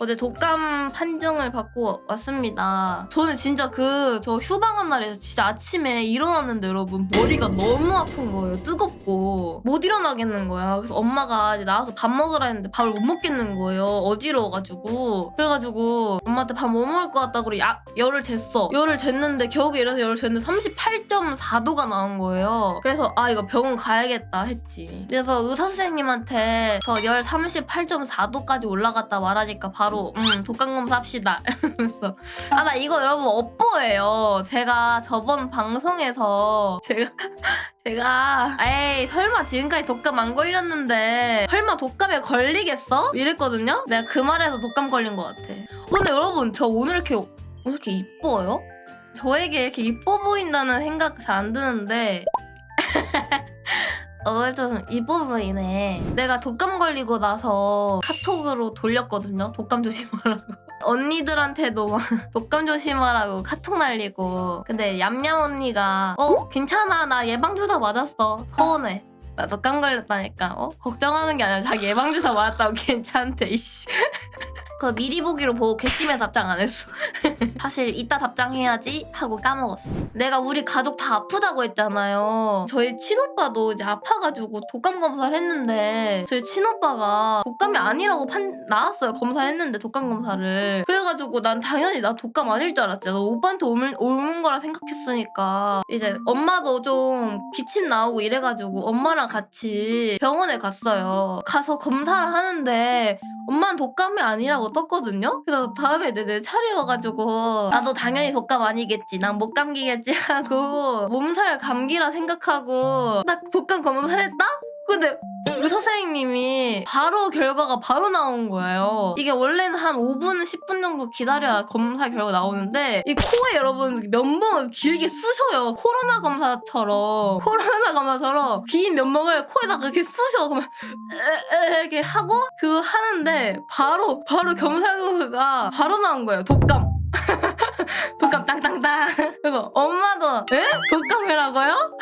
어제 독감 판정을 받고 왔습니다. 저는 진짜 그 저 휴방한 날에 진짜 아침에 일어났는데 여러분 머리가 너무 아픈 거예요. 뜨겁고 못 일어나겠는 거야. 그래서 엄마가 이제 나와서 밥 먹으라 했는데 밥을 못 먹겠는 거예요. 어지러워가지고 그래가지고 엄마한테 밥 못 먹을 것 같다고 그래 야, 열을 jes어. 열을 쟀는데 겨우게 이래서 열을 쟀는데 38.4도가 나온 거예요. 그래서 아 이거 병원 가야겠다 했지. 그래서 의사 선생님한테 저 열 38.4도까지 올라갔다 말하니까 바로 음 독감 검사 합시다 이러면서 아 나 이거 여러분 업보예요. 제가 저번 방송에서 제가 제가 에이 설마 지금까지 독감 안 걸렸는데 설마 독감에 걸리겠어? 이랬거든요. 내가 그 말에서 독감 걸린 것 같아. 근데 여러분 저 오늘 이렇게 오늘 이렇게 이뻐요? 저에게 이렇게 이뻐 보인다는 생각 잘 안 드는데 오늘 좀 이뻐 보이네. 내가 독감 걸리고 나서 카톡으로 돌렸거든요. 독감 조심하라고. 언니들한테도 막 독감 조심하라고 카톡 날리고. 근데 얌얌 언니가 어 괜찮아 나 예방 주사 맞았어. 서운해. 나 독감 걸렸다니까. 어 걱정하는 게 아니라 자기 예방 주사 맞았다고 괜찮대. 이씨. 그 미리 보기로 보고 괘씸해 답장 안 했어. 사실 이따 답장해야지 하고 까먹었어. 내가 우리 가족 다 아프다고 했잖아요. 저희 친오빠도 이제 아파가지고 독감 검사를 했는데 저희 친오빠가 독감이 아니라고 판 나왔어요. 검사를 했는데 독감 검사를. 그래가지고 난 당연히 나 독감 아닐 줄 알았지. 나 오빠한테 옮은, 옮은 거라 생각했으니까 이제 엄마도 좀 기침 나오고 이래가지고 엄마랑 같이 병원에 갔어요. 가서 검사를 하는데 엄마는 독감이 아니라고 떴거든요? 그래서 다음에 내, 내 차례 와가지고 나도 당연히 독감 아니겠지. 난 못 감기겠지 하고 몸살 감기라 생각하고 딱 독감 검사를 했다? 근데 의사 선생님이 바로 결과가 바로 나온 거예요. 이게 원래는 한 5분, 10분 정도 기다려야 검사 결과 나오는데 이 코에 여러분 면봉을 길게 쑤셔요. 코로나 검사처럼 코로나 검사처럼 긴 면봉을 코에다가 이렇게 쑤셔. 그러면 이렇게 하고 그거 하는데 바로 바로 검사가 바로 나온 거예요. 독감. 독감 땅땅땅. 그래서 엄마도 에? 독감이라고요?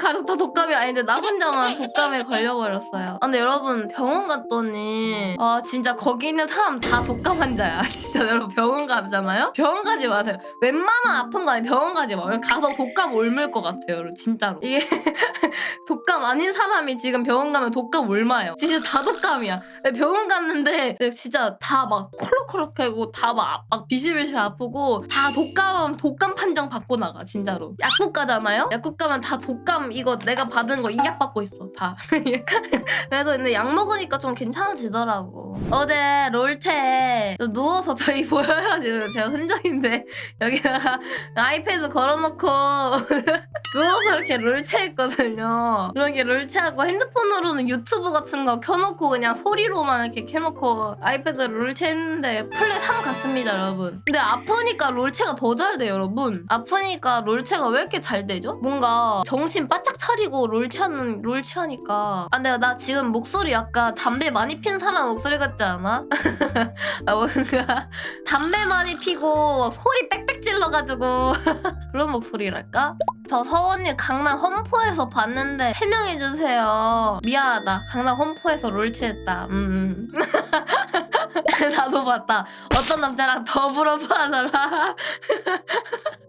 가족 다 독감이 아닌데 나 혼자만 독감에 걸려버렸어요. 아, 근데 여러분 병원 갔더니 아 진짜 거기 있는 사람 다 독감 환자야. 진짜 여러분 병원 가잖아요? 병원 가지 마세요. 웬만한 아픈 거 아니면 병원 가지 마. 가서 독감 옮을 것 같아요. 여러분 진짜로. 이게 독감 아닌 사람이 지금 병원 가면 독감 옮아요. 진짜 다 독감이야. 병원 갔는데 진짜 다 막 콜 록콜록하고 다막 막 비실비실 아프고 다 독감 독감 판정 받고 나가 진짜로. 약국 가잖아요. 약국 가면 다 독감 이거 내가 받은 거 이 약 받고 있어 다. 그래도 근데 약 먹으니까 좀 괜찮아지더라고. 어제 롤체 누워서 저희 보여요 지금 제가 흔적인데 여기다가 아이패드 걸어놓고 누워서 이렇게 롤체 했거든요. 이렇게 롤체하고 핸드폰으로는 유튜브 같은 거 켜놓고 그냥 소리로만 이렇게 켜놓고 아이패드 롤체 했는데 플레이 3 같습니다 여러분. 근데 아프니까 롤체가 더 잘 돼요 여러분. 아프니까 롤체가 왜 이렇게 잘 되죠? 뭔가 정신 바짝 차리고 롤체하는 롤체하니까 아 내가 나 지금 목소리 약간 담배 많이 핀 사람 목소리 같지 않아? 아 뭔가 담배 많이 피고 소리 빽빽 질러가지고 그런 목소리랄까? 저 서원님 강남 험포에서 봤는데 해명해주세요. 미안하다. 강남 험포에서 롤치했다. 음. 나도 봤다. 어떤 남자랑 더불어 봐달라.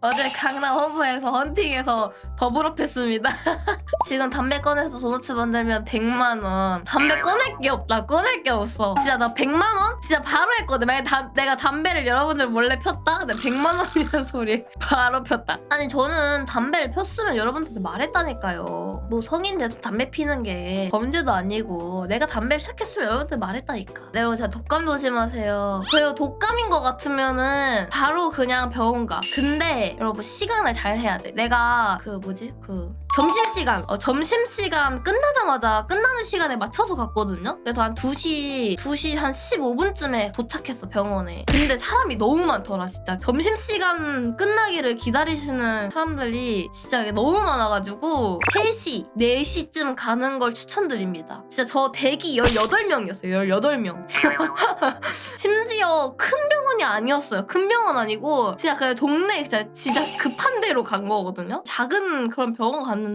어제 강남 험포에서 헌팅해서 더불어 폈습니다. 지금 담배 꺼내서 도넛 만들면 100만 원. 담배 꺼낼 게 없다. 꺼낼 게 없어. 진짜 나 100만 원? 진짜 바로 했거든. 만약 다, 내가 담배를 여러분들 몰래 폈다? 내 100만 원이라는 소리 바로 폈다. 아니 저는 담배를 폈으면 여러분들한테 말했다니까요. 뭐 성인 돼서 담배 피는 게 범죄도 아니고 내가 담배를 시작했으면 여러분들 말했다니까. 네, 여러분 진짜 독감 조심하세요. 그리고 독감인 것 같으면은 바로 그냥 병원 가. 근데 여러분 시간을 잘 해야 돼. 내가 그 뭐지 그 점심시간, 어, 점심시간 끝나자마자 끝나는 시간에 맞춰서 갔거든요? 그래서 한 2시, 2시 한 15분쯤에 도착했어, 병원에. 근데 사람이 너무 많더라, 진짜. 점심시간 끝나기를 기다리시는 사람들이 진짜 너무 많아가지고 3시, 4시쯤 가는 걸 추천드립니다. 진짜 저 대기 18명이었어요, 18명. 심지어 큰 병원이 아니었어요. 큰 병원 아니고 진짜 그냥 동네 진짜, 진짜 급한 데로 간 거거든요? 작은 그런 병원 갔는데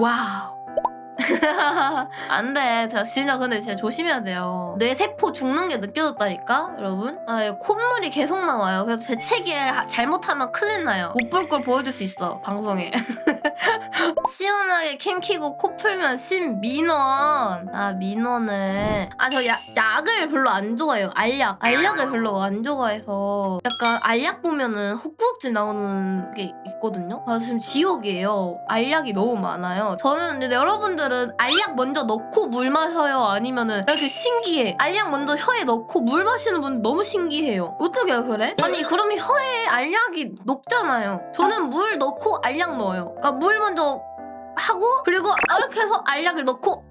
와우 안 돼. 제가 진짜 근데 진짜 조심해야 돼요. 뇌 세포 죽는 게 느껴졌다니까, 여러분. 아, 콧물이 계속 나와요. 그래서 재채기에 하- 잘못하면 큰일 나요. 못 볼 걸 보여줄 수 있어, 방송에. 시원하게 캠 키고 코 풀면 신민원. 아, 민원을. 아, 저 약, 약을 별로 안 좋아해요. 알약. 알약을 별로 안 좋아해서. 약간 알약 보면은 헛구역질 나오는 게 있거든요. 아, 지금 지옥이에요. 알약이 너무 많아요. 저는 근데 여러분들은 알약 먼저 넣고 물 마셔요? 아니면은 이렇게 신기해. 알약 먼저 혀에 넣고 물 마시는 분 너무 신기해요. 어떻게 그래? 아니, 그러면 혀에 알약이 녹잖아요. 저는 물 넣고 알약 넣어요. 그러니까 물 먼저 하고 그리고 이렇게 해서 알약을 넣고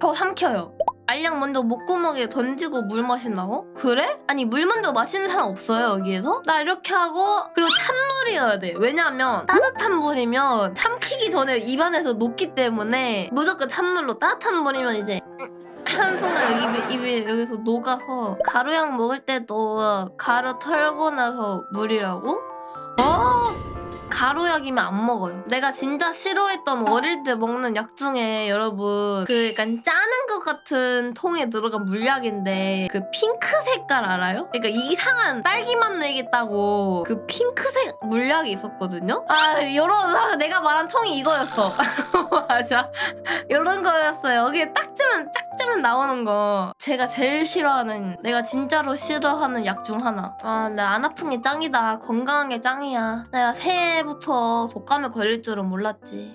하고 삼켜요. 알약 먼저 목구멍에 던지고 물 마신다고? 그래? 아니 물 먼저 마시는 사람 없어요 여기에서? 나 이렇게 하고 그리고 찬물이어야 돼 왜냐면 따뜻한 물이면 삼키기 전에 입안에서 녹기 때문에 무조건 찬물로 따뜻한 물이면 이제 한순간 여기 입에, 입에 여기서 녹아서 가루약 먹을 때도 가루 털고 나서 물이라고? 어? 가루약이면 안 먹어요. 내가 진짜 싫어했던 어릴 때 먹는 약 중에 여러분 그 약간 짜는 것 같은 통에 들어간 물약인데 그 핑크 색깔 알아요? 그러니까 이상한 딸기맛 내겠다고 그 핑크색 물약이 있었거든요. 아 여러분 아, 내가 말한 통이 이거였어. 맞아. 이런 거였어요. 여기에 딱 찌면 짝 찌면 나오는 거. 제가 제일 싫어하는 내가 진짜로 싫어하는 약 중 하나. 아, 나 안 아픈 게 짱이다. 건강한 게 짱이야. 내가 새해 부터 독감에 걸릴 줄은 몰랐지.